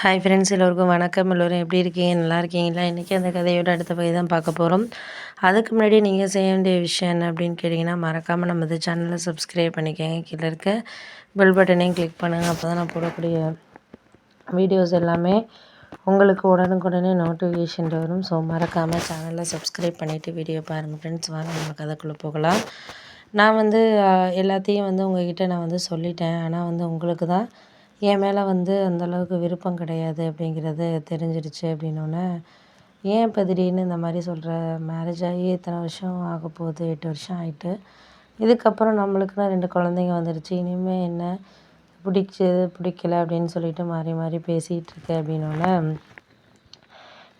Hi friends எல்லோருக்கும் வணக்கம். எல்லோரும் எப்படி இருக்கீங்க? நல்லா இருக்கீங்களா? இன்றைக்கி அந்த கதையோட அடுத்த பகுதி தான் பார்க்க போகிறோம் அதுக்கு முன்னாடி நீங்கள் செய்ய வேண்டிய விஷயம் என்ன அப்படின்னு கேட்டிங்கன்னா மறக்காமல் நம்ம இந்த சேனலை சப்ஸ்கிரைப் பண்ணிக்கோங்க. கீழே இருக்க பெல் பட்டனையும் கிளிக் பண்ணுங்கள் அப்போ தான் நான் போடக்கூடிய வீடியோஸ் எல்லாமே உங்களுக்கு உடனுக்குடனே நோட்டிஃபிகேஷன் வரும். ஸோ மறக்காமல் சேனலை சப்ஸ்கிரைப் பண்ணிவிட்டு வீடியோ பாருங்கள் ஃப்ரெண்ட்ஸ் வாங்க நம்ம கதைக்குள்ளே போகலாம். நான் வந்து எல்லாத்தையும் வந்து உங்ககிட்ட நான் வந்து சொல்லிட்டேன். ஆனால் வந்து உங்களுக்கு தான் என் மேலே வந்து அந்தளவுக்கு விருப்பம் கிடையாது அப்படிங்கிறது தெரிஞ்சிடுச்சு அப்படின்னோடனே ஏன் இப்போ திடீர்னு இந்த மாதிரி சொல்கிற மேரேஜ் ஆகி இத்தனை வருஷம் ஆக போகுது எட்டு வருஷம் ஆகிட்டு இதுக்கப்புறம் நம்மளுக்குன்னு ரெண்டு குழந்தைங்க வந்துடுச்சு இனிமேல் என்ன? பிடிச்சது பிடிக்கல அப்படின்னு சொல்லிட்டு மாறி மாறி பேசிகிட்டு இருக்கு அப்படின்னோடனே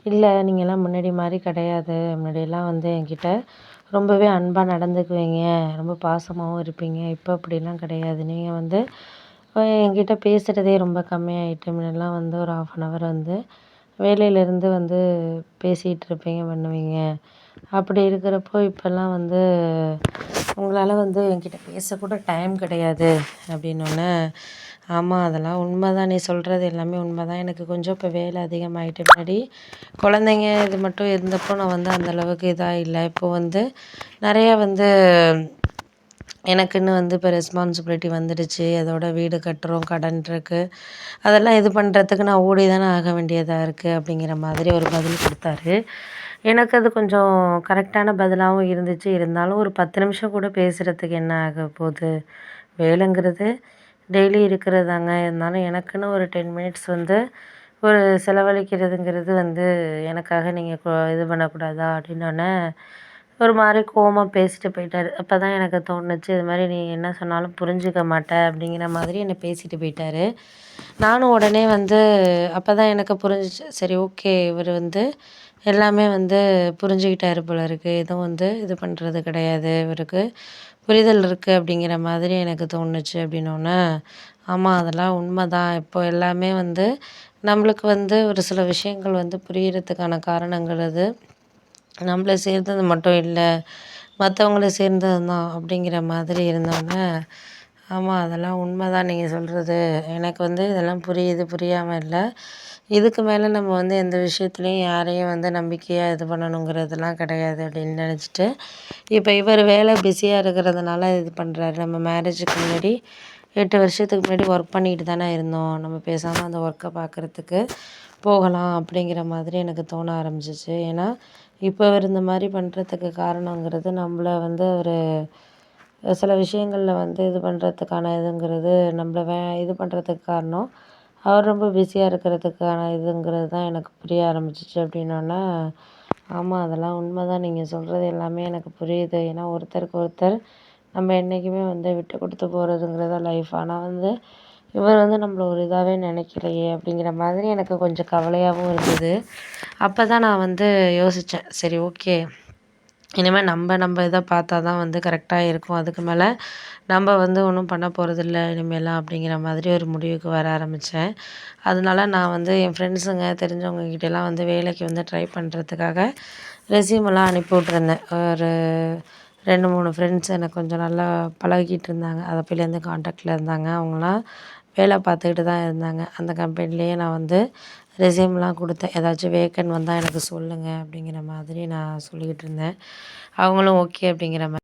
இல்லை நீங்கள்லாம் முன்னாடி மாதிரி கிடையாது. முன்னாடியெல்லாம் வந்து என்கிட்ட ரொம்பவே அன்பாக நடந்துக்குவீங்க. ரொம்ப பாசமாகவும் இருப்பீங்க. இப்போ அப்படிலாம் கிடையாது. நீங்கள் வந்து என்கிட்ட பேசுகிறதே ரொம்ப கம்மியாகிட்டு முன்னெல்லாம் வந்து ஒரு ஆஃப் அன் அவர் வந்து வேலையிலேருந்து வந்து பேசிகிட்டு இருப்பீங்க பண்ணுவீங்க. அப்படி இருக்கிறப்போ இப்போல்லாம் வந்து உங்களால் வந்து என்கிட்ட பேசக்கூட டைம் கிடையாது அப்படின்னோடனே ஆமாம் அதெல்லாம் உண்மை தான் நீ சொல்கிறது எல்லாமே உண்மை தான் எனக்கு கொஞ்சம் இப்போ வேலை அதிகமாகிட்டு முன்னாடி குழந்தைங்க இது மட்டும் இருந்தப்போ நான் வந்து அந்தளவுக்கு இதாக இல்லை. இப்போது வந்து நிறையா வந்து எனக்குன்னு வந்து இப்போ ரெஸ்பான்சிபிலிட்டி வந்துடுச்சு. அதோட வீடு கட்டுறோம் கடன் இருக்குது அதெல்லாம் இது பண்ணுறதுக்கு நான் ஓடி தானே ஆக வேண்டியதாக இருக்குது அப்படிங்கிற மாதிரி ஒரு பதில் கொடுத்தாரு. எனக்கு அது கொஞ்சம் கரெக்டான பதிலாகவும் இருந்துச்சு. இருந்தாலும் ஒரு பத்து நிமிஷம் கூட பேசுகிறதுக்கு என்ன ஆக போகுது? வேலைங்கிறது டெய்லி இருக்கிறதாங்க இருந்தாலும் எனக்குன்னு ஒரு டென் மினிட்ஸ் வந்து ஒரு செலவழிக்கிறதுங்கிறது வந்து எனக்காக நீங்கள் இது பண்ணக்கூடாதா? அப்படின்னோடனே ஒரு மாதிரி கோவமாக பேசிட்டு போயிட்டார். அப்போ தான் எனக்கு தோணுச்சு இது மாதிரி நீ என்ன சொன்னாலும் புரிஞ்சுக்க மாட்ட அப்படிங்கிற மாதிரி என்னை பேசிட்டு போயிட்டார். நானும் உடனே வந்து அப்போ தான் எனக்கு புரிஞ்சிச்சு சரி ஓகே இவர் வந்து எல்லாமே வந்து புரிஞ்சுக்கிட்டாரு போல இருக்குது எதுவும் வந்து இது பண்ணுறது கிடையாது இவருக்கு புரிதல் இருக்குது அப்படிங்கிற மாதிரி எனக்கு தோணுச்சு அப்படின்னோடனே ஆமாம் அதெல்லாம் உண்மை தான் இப்போ எல்லாமே வந்து நம்மளுக்கு வந்து ஒரு சில விஷயங்கள் வந்து புரியறதுக்கான காரணங்கள் அது. நம்மள சேர்ந்தது மட்டும் இல்லை மற்றவங்கள சேர்ந்தது தான் அப்படிங்கிற மாதிரி இருந்தோடனே ஆமாம் அதெல்லாம் உண்மை தான் நீங்கள் சொல்கிறது எனக்கு வந்து இதெல்லாம் புரியுது புரியாமல் இல்லை. இதுக்கு மேலே நம்ம வந்து எந்த விஷயத்துலையும் யாரையும் வந்து நம்பிக்கையாக இது பண்ணணுங்கிறதெல்லாம் கிடையாது அப்படின்னு நினச்சிட்டு இப்போ இவர் வேலை பிஸியாக இருக்கிறதுனால இது பண்ணுறாரு நம்ம மேரேஜுக்கு முன்னாடி எட்டு வருஷத்துக்கு முன்னாடி ஒர்க் பண்ணிக்கிட்டு தானே இருந்தோம். நம்ம பேசாமல் அந்த ஒர்க்கை பார்க்குறதுக்கு போகலாம் அப்படிங்கிற மாதிரி எனக்கு தோண ஆரம்பிச்சிச்சு. ஏன்னா இப்போ அவர் இந்த மாதிரி பண்ணுறதுக்கு காரணங்கிறது நம்மள வந்து ஒரு சில விஷயங்களில் வந்து இது பண்ணுறதுக்கான இதுங்கிறது நம்மள வே இது பண்ணுறதுக்கு காரணம் அவர் ரொம்ப பிஸியாக இருக்கிறதுக்கான இதுங்கிறது தான் எனக்கு புரிய ஆரம்பிச்சிச்சு அப்படின்னோடனே ஆமாம் அதெல்லாம் உண்மை தான் நீங்கள் சொல்கிறது எல்லாமே எனக்கு புரியுது. ஏன்னா ஒருத்தருக்கு ஒருத்தர் நம்ம என்றைக்குமே வந்து விட்டு கொடுத்து போகிறதுங்கிறது லைஃப் ஆனால் வந்து இவர் வந்து நம்மள ஒரு இதாகவே நினைக்கலையே அப்படிங்கிற மாதிரி எனக்கு கொஞ்சம் கவலையாகவும் இருந்தது. அப்போ தான் நான் வந்து யோசித்தேன் சரி ஓகே. இனிமேல் நம்ம நம்ம இதை பார்த்தா தான் வந்து கரெக்டாக இருக்கும். அதுக்கு மேலே நம்ம வந்து ஒன்றும் பண்ண போகிறதில்ல இனிமேலாம் அப்படிங்கிற மாதிரி ஒரு முடிவுக்கு வர ஆரம்பித்தேன் அதனால நான் வந்து என் ஃப்ரெண்ட்ஸுங்க தெரிஞ்சவங்க கிட்டேலாம் வந்து வேலைக்கு வந்து ட்ரை பண்ணுறதுக்காக ரெஸ்யூமெல்லாம் அனுப்பி விட்ருந்தேன் ஒரு ரெண்டு மூணு ஃப்ரெண்ட்ஸ் எனக்கு கொஞ்சம் நல்லா பழகிட்டு இருந்தாங்க. அதை போய்லேருந்து காண்டாக்டில் இருந்தாங்க. அவங்களாம் வேலை பார்த்துக்கிட்டு தான் இருந்தாங்க. அந்த கம்பெனிலேயே நான் வந்து ரெஸ்யூம்லாம் கொடுத்தேன். ஏதாச்சும் வேக்கன் வந்தால் எனக்கு சொல்லுங்கள் அப்படிங்கிற மாதிரி நான் சொல்லிக்கிட்டு இருந்தேன். அவங்களும் ஓகே அப்படிங்கிற மாதிரி